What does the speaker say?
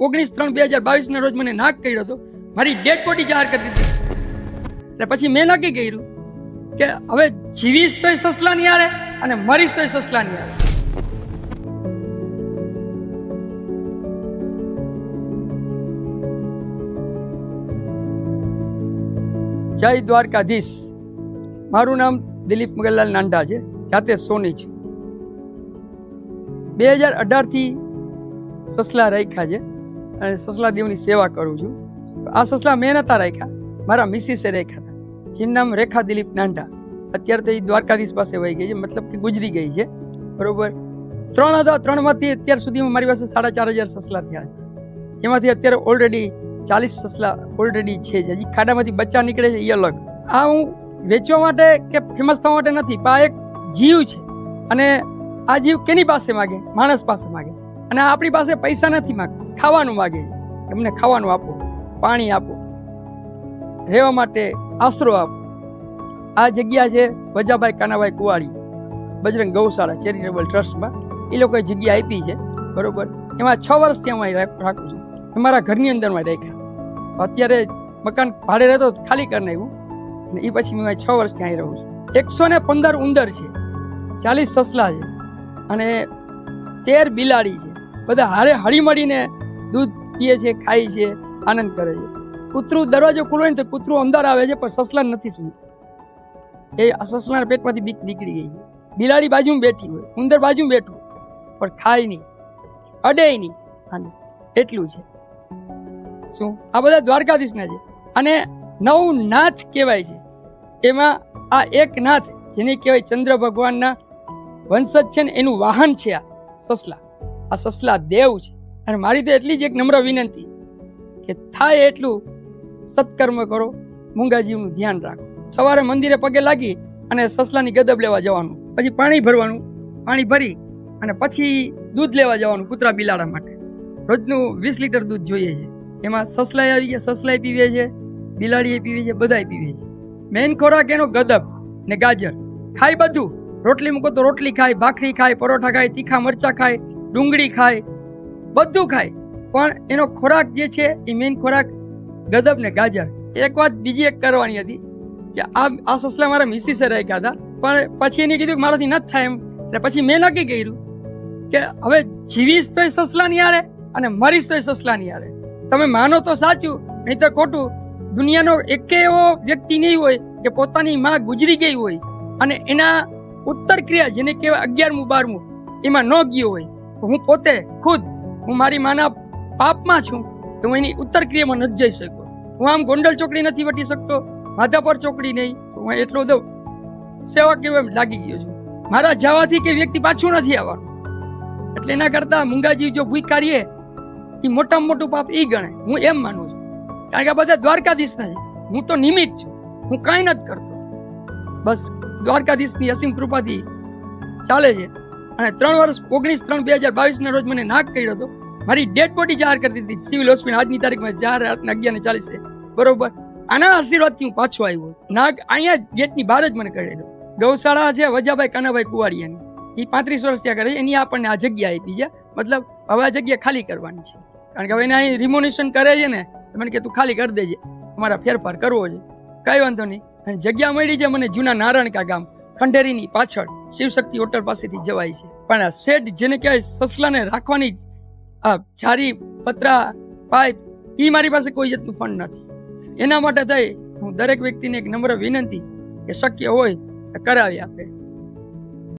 ઓગણીસ ત્રણ બે હજાર બાવીસના રોજ મને નાક કર્યો હતો. મારી ડેડ બોડી જાહેર કરી દીધી. એટલે પછી મેં નક્કી કર્યું કે હવે જીવીશ તોય નહીં આવે અને મરીશ તોય નહીં આવે જય દ્વારકાધીશ. મારું નામ દિલીપ મગનલાલ નાંડા છે. જાતે સોની છું. બે હજાર અઢારથી સસલા રાખ્યા છે. અને સસલા દેવની સેવા કરું છું. આ સસલા મેં નતા રાખ્યા, મારા મિસિસે રાખ્યા હતા. જેનું નામ રેખા દિલીપ નાંડા અત્યારે તો એ દ્વારકાધીશ પાસે વહી ગઈ છે, મતલબ કે ગુજરી ગઈ છે. બરોબર? ત્રણ હતા, ત્રણમાંથી અત્યાર સુધીમાં મારી પાસે સાડા ચાર હજાર સસલા થયા છે. એમાંથી અત્યારે ઓલરેડી ચાલીસ સસલા ઓલરેડી છે. હજી ખાડામાંથી બચ્ચા નીકળે છે એ અલગ. આ હું વેચવા માટે કે ફેમસ થવા માટે નથી, પણ આ એક જીવ છે. અને આ જીવ કેની પાસે માગે? માણસ પાસે માગે. અને આપણી પાસે પૈસા નથી માગતા ખાવાનું માગે. એમને ખાવાનું આપો, પાણી આપો. રહેવા માટે આશરો આપો. આ જગ્યા છે વજાભાઈ કાનાભાઈ કુવાડી, બજરંગ ગૌશાળા ચેરિટેબલ ટ્રસ્ટમાં. એ લોકોએ જગ્યા આપી છે, બરોબર? એમાં છ વર્ષથી હું રાખું છું. મારા ઘરની અંદરમાં રાખ્યા અત્યારે મકાન ભાડે રહેતો ખાલી કરી નાખ્યું અને એ પછી હું છ વર્ષથી અહીં રહું છું. એકસો ને પંદર ઉંદર છે. ચાલીસ સસલા છે. અને તેર બિલાડી છે. બધા હારે હળી મળીને દૂધ પીએ છે, ખાય છે, આનંદ કરે છે. કૂતરું દરવાજો ખુલ્લો ને તો કૂતરું અંદર આવે છે, પણ સસલા નથી સુનતું એ સસલાના પેટમાંથી બીક નીકળી ગઈ છે. બિલાડી બાજુમાં બેઠી હોય, ઉંદર બાજુમાં બેઠું પણ ખાય નહીં. અડે નહીં. આને એટલું છે. શું? આ બધા દ્વારકાધીશના છે. અને નવ નાથ કહેવાય છે. એમાં આ એક નાથ જેને કહેવાય ચંદ્ર ભગવાનના વંશજ છે ને, એનું વાહન છે આ સસલા. આ સસલા દેવ છે. અને મારી તો એટલી જ એક નમ્ર વિનંતી કે થાય એટલું સત્કર્મ કરો મૂંગાજીવનું ધ્યાન રાખો. સવારે મંદિરે પગે લાગી અને સસલાની ગદબ લેવા જવાનું, પછી પાણી ભરવાનું, પાણી ભરી અને પછી દૂધ લેવા જવાનું કૂતરા બિલાડા માટે. રોજનું વીસ લીટર દૂધ જોઈએ છે. એમાં સસલાય આવી ગયા, સસલાય પીવે છે, બિલાડીએ પીવે છે, બધાય પીવે છે. મેઇન ખોરાક એનો ગદબ ને ગાજર. ખાય બધું. રોટલી મૂકો તો રોટલી ખાય, ભાખરી ખાય, પરોઠા ખાય, તીખા મરચા ખાય ડુંગળી ખાય, બધું ખાય. પણ એનો ખોરાક જે છે, એ મેઇન ખોરાક ગદબ ને ગાજર. એક વાત બીજી એક કરવાની હતી, કે આ આ સસલા મારા મિસિસે રાખ્યા હતા, પણ પછી એને કીધું કે મારાથી નથી થાય એમ. એટલે પછી મેં નક્કી કર્યું કે હવે જીવીશ તોય સસલાની આરે અને મરીશ તોય સસલાની આરે તમે માનો તો સાચું નહીં તો ખોટું. દુનિયાનો એકે એવો વ્યક્તિ નહીં હોય કે પોતાની માં ગુજરી ગઈ હોય અને એના ઉત્તર ક્રિયા જેને કહેવાય અગિયારમું, બારમું, એમાં ન ગયો હોય. હું પોતે ખુદ, હું મારી માના પાપમાં છું હું એની ઉત્તર ક્રિયામાં નથી જઈ શકતો. હું આમ ગોંડલ ચોકડી નથી વટી શકતો, માધાપર ચોકડી નહીં, તો હું એટલો દઉં સેવા કેવો એમ લાગી ગયો છું. મારા જવાથી કે વ્યક્તિ પાછું નથી આવવાનું. એટલે એના કરતા મુંગાજી જો ભૂખા એ મોટામાં મોટું પાપ એ ગણે હું એમ માનું છું. કારણ કે આ બધા દ્વારકાધીશના છે. હું તો નિમિત્ત છું. હું કાંઈ નથી કરતો. બસ દ્વારકાધીશની અસીમ કૃપાથી ચાલે છે. અને ત્રણ વર્ષ, ઓગણીસ ત્રણ બે હજાર બાવીસના રોજ મને નાક કર્યો હતો. મારી ડેડ બોડી જાહેર કરી દીધી સિવિલ હોસ્પિટલ, આજની તારીખમાં જાહેર, રાતના અગિયાર ચાલીસે. બરોબર? આના આશીર્વાદથી હું પાછો આવ્યો નાગ અહીંયા ગેટની બહાર જ મને કરેલો. ગૌશાળા છે વજાભાઈ કાનાભાઈ કુવાડિયાની એ પાંત્રીસ વર્ષ ત્યાં કરે એની આપણને આ જગ્યા આપી છે. મતલબ હવે આ જગ્યા ખાલી કરવાની છે. કારણ કે હવે એને અહીં રિમોનેશન કરે છે ને મને કે તું ખાલી કરી દેજે. અમારા ફેરફાર કરવો છે. કઈ વાંધો નહીં. અને જગ્યા મળી છે મને જૂના નારણકા ગામ. ખંડેરીની પાછળ શિવશક્તિ હોટલ પાસેથી જવાય છે. પણ આ શેડ જેને કહેવાય સસલાને રાખવાની આ જારી પતરા, પાઇપ એ મારી પાસે કોઈ જાતનું ફંડ નથી. એના માટે થઈ હું દરેક વ્યક્તિને એક નમ્ર વિનંતી કે શક્ય હોય તો કરાવી આપે.